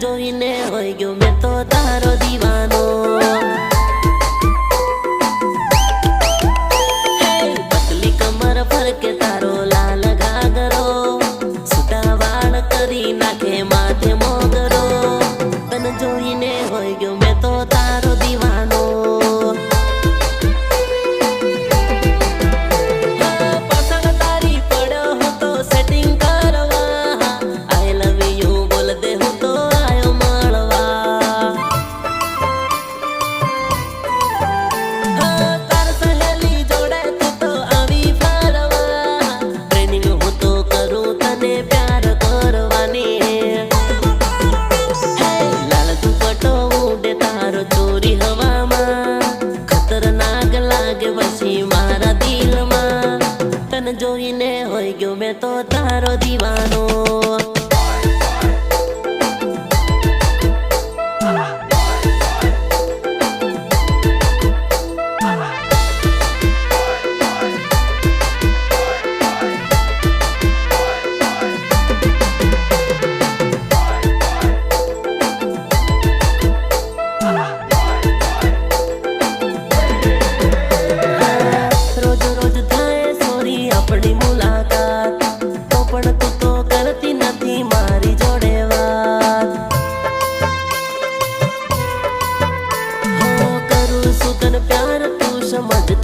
જોઈને હોય ગયો મેં તો તારો દીવાનો. પતલી કમર ફરકે તારો લાલ ઘાગરો સુટા વાળ કરી મોગરો. તને જોઈને હોય ગયો મેં તો તારો દીવાનો. જોઈને હોય ગયો મેં તો તાર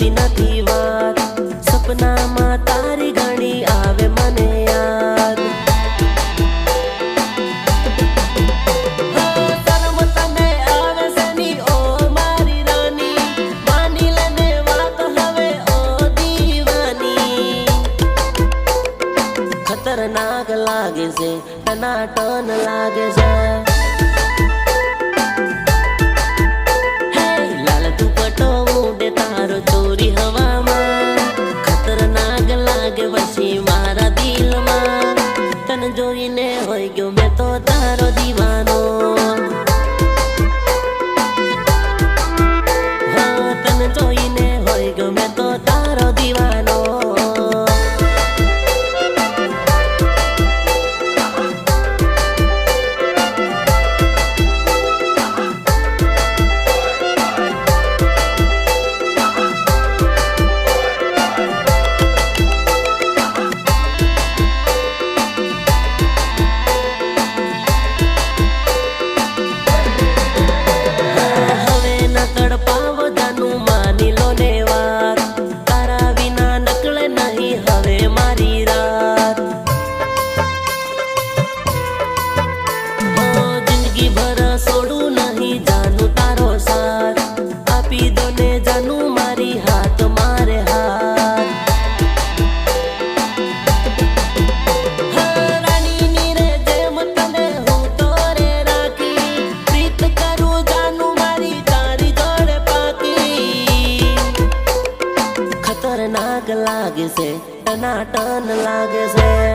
થતી નથી વાત. સપનામાં તારી ઘણી આવે મને યાદ. ખતરનાક લાગે છે, ટનાટન લાગે છે. આગ લાગે છે, ટનાટન લાગે છે.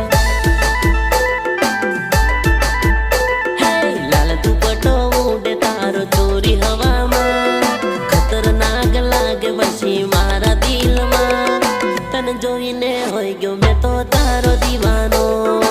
તારો ચોરી હવામાં. ખતરનાક લાગે પછી મારા દિલમાં. તને જોઈને હોય ગયો મેં તો તારો દીવાનો.